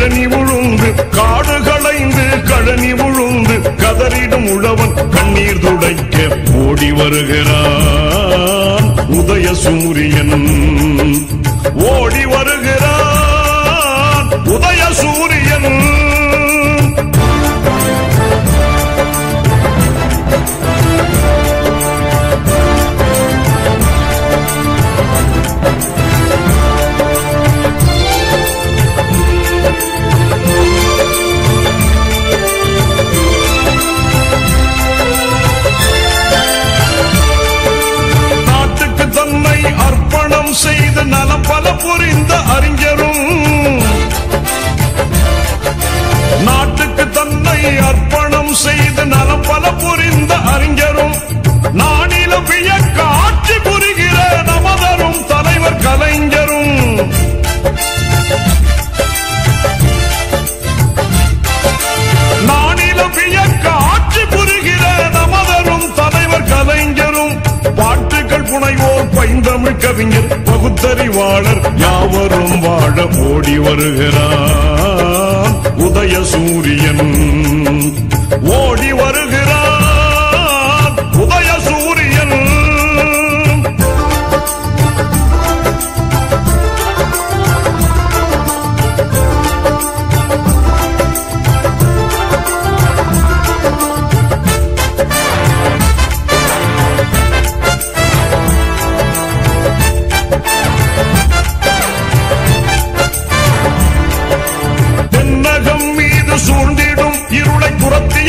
கழனி உழுந்து காடு களைந்து கழனி உழுந்து கதறிடும் உழவன் கண்ணீர் துடைக்க ஓடி வருகிறான். உதய சூரியன் ஓடி வருகிறான். புரிந்த அறிஞரும். நாட்டுக்கு தன்னை அர்ப்பணம் செய்து நலம் பல புரிந்த அறிஞரும். நானில வியக்க ஆட்சி பகுத்தறிவாளர் யாவரும் வாழ ஓடி வருகிறார். உதய சூரியன் ஓடி வருகிறார்.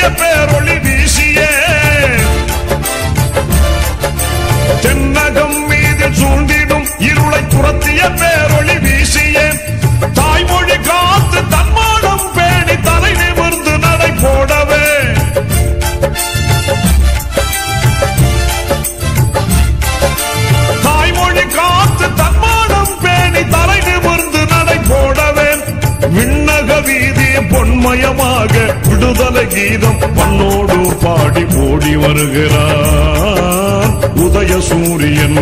துரத்திய பேரொளி விடுதலை கீதம் பண்ணோடு பாடி ஓடி வருகிறான் உதய சூரியன்